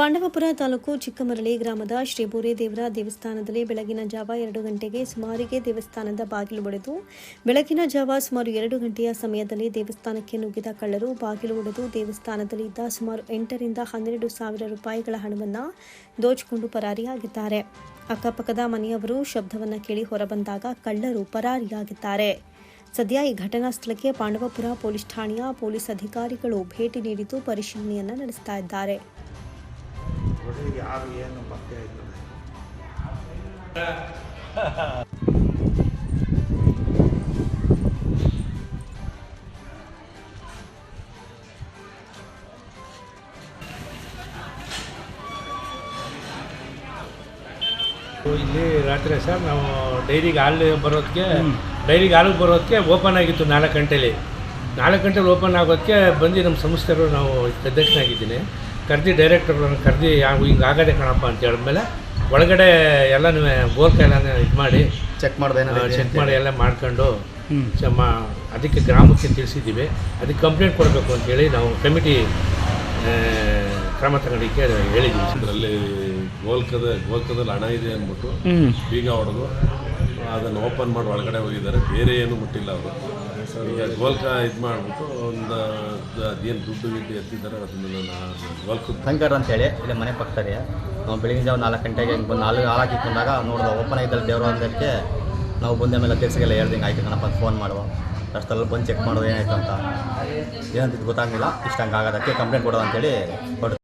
ಪಾಂಡವಪುರ ತಾಲೂಕು ಚಿಕ್ಕಮರಳಿ ಗ್ರಾಮದ ಶ್ರೀ ದೇವರ ದೇವಸ್ಥಾನದಲ್ಲಿ ಬೆಳಗಿನ ಜಾವ ಎರಡು ಗಂಟೆಗೆ ಸುಮಾರಿಗೆ ದೇವಸ್ಥಾನದ ಬಾಗಿಲು ಒಡೆದು, ಬೆಳಗಿನ ಜಾವ ಸುಮಾರು ಎರಡು ಗಂಟೆಯ ಸಮಯದಲ್ಲಿ ದೇವಸ್ಥಾನಕ್ಕೆ ನುಗ್ಗಿದ ಕಳ್ಳರು ಬಾಗಿಲು ಒಡೆದು ದೇವಸ್ಥಾನದಲ್ಲಿ ಇದ್ದ ಸುಮಾರು ಎಂಟರಿಂದ ಹನ್ನೆರಡು ಸಾವಿರ ರೂಪಾಯಿಗಳ ಹಣವನ್ನು ದೋಚಿಕೊಂಡು ಪರಾರಿಯಾಗಿದ್ದಾರೆ. ಅಕ್ಕಪಕ್ಕದ ಮನೆಯವರು ಶಬ್ದವನ್ನು ಕೇಳಿ ಹೊರಬಂದಾಗ ಕಳ್ಳರು ಪರಾರಿಯಾಗಿದ್ದಾರೆ. ಸದ್ಯ ಈ ಘಟನಾ ಸ್ಥಳಕ್ಕೆ ಪಾಂಡವಪುರ ಪೊಲೀಸ್ ಠಾಣೆಯ ಪೊಲೀಸ್ ಅಧಿಕಾರಿಗಳು ಭೇಟಿ ನೀಡಿದ್ದು ಪರಿಶೀಲನೆಯನ್ನು ನಡೆಸ್ತಾ ಇದ್ದಾರೆ. ನೋಡಿ ಯಾರು ಏನು ಪತ್ತೆ ಆಯ್ತದೆ ಇಲ್ಲಿ ರಾತ್ರಿ ಸರ್ ನಾವು ಡೈರಿಗೆ ಹಾಲು ಬರೋದಕ್ಕೆ ಡೈರಿಗೆ ಹಾಲು ಬರೋದಕ್ಕೆ ಓಪನ್ ಆಗಿತ್ತು ನಾಲ್ಕು ಗಂಟೆಲಿ. ನಾಲ್ಕು ಗಂಟೆಲಿ ಓಪನ್ ಆಗೋದಕ್ಕೆ ಬಂದು ನಮ್ಮ ಸಂಸ್ಥೆಯವರು ನಾವು ಅಧ್ಯಕ್ಷನಾಗಿದ್ದೀನಿ. ಕರೆದಿ ಡೈರೆಕ್ಟರ್ಗಳನ್ನು ಕರೆದಿ ಯಾವ ಹಿಂಗೆ ಆಗದೆ ಕಣಪ್ಪ ಅಂತ ಹೇಳಿದ್ಮೇಲೆ ಒಳಗಡೆ ಎಲ್ಲನೂ ಗೋಲ್ಕ ಎಲ್ಲ ಇದು ಮಾಡಿ ಚೆಕ್ ಮಾಡಿದೆ ಚೆಕ್ ಮಾಡಿ ಎಲ್ಲ ಮಾಡ್ಕೊಂಡು ಚಮ್ಮ ಅದಕ್ಕೆ ಗ್ರಾಮಕ್ಕೆ ತಿಳಿಸಿದ್ದೀವಿ. ಅದಕ್ಕೆ ಕಂಪ್ಲೇಂಟ್ ಕೊಡಬೇಕು ಅಂತೇಳಿ ನಾವು ಕಮಿಟಿ ಕ್ರಮ ತಗೊಂಡಿಕ್ಕೆ ಹೇಳಿದ್ದೀವಿ. ಅದರಲ್ಲಿ ಗೋಲ್ಕದ ಗೋಲ್ಕದಲ್ಲಿ ಹಣ ಇದೆ ಅಂದ್ಬಿಟ್ಟು ಬೀಗ ಹೊಡೆದು ಅದನ್ನು ಓಪನ್ ಮಾಡಿ ಒಳಗಡೆ ಹೋಗಿದ್ದಾರೆ. ಬೇರೆ ಏನು ಮುಟ್ಟಿಲ್ಲ ಅವರು. ಈಗ ಗೋಲ್ಕ ಇದು ಮಾಡಿಬಿಟ್ಟು ಒಂದು ಅದೇನು ದುಡ್ಡು ಗಿಡ್ಡು ಎತ್ತಿದ್ದಾರೆ ಅದನ್ನೆಲ್ಲ ನಾನು ಗೋಲ್ಕ ಶಂಕರ್ ಅಂತೇಳಿ ಇಲ್ಲಿ ಮನೆ ಪಕ್ಕದಲ್ಲಿ. ನಾವು ಬೆಳಗಿನ ಜಾವ ನಾಲ್ಕು ಗಂಟೆಗೆ ಹಿಂಗೆ ಬಂದು ನಾಲ್ಕು ನಾಲ್ಕು ಇಟ್ಕೊಂಡಾಗ ನೋಡಿದ ಓಪನ್ ಆಗಿದ್ದಲ್ಲಿ ದೇವರು ಅಂದಕ್ಕೆ ನಾವು ಬಂದ ಮೇಲೆ ಅಧ್ಯಕ್ಷಗೆಲ್ಲ ಹೇಳ್ದಂಗೆ ಆಯ್ತು ಕಣಪ್ಪ ಅಂತ ಫೋನ್ ಮಾಡುವ. ಅಷ್ಟೆಲ್ಲ ಬಂದು ಚೆಕ್ ಮಾಡೋದು ಏನಾಯ್ತು ಅಂತ. ಏನಂತಿದ್ದು ಗೊತ್ತಾಗಲಿಲ್ಲ ಇಷ್ಟ ಹಂಗೆ ಆಗೋದಕ್ಕೆ ಕಂಪ್ಲೇಂಟ್ ಕೊಡೋದು ಅಂತೇಳಿ ಕೊಡು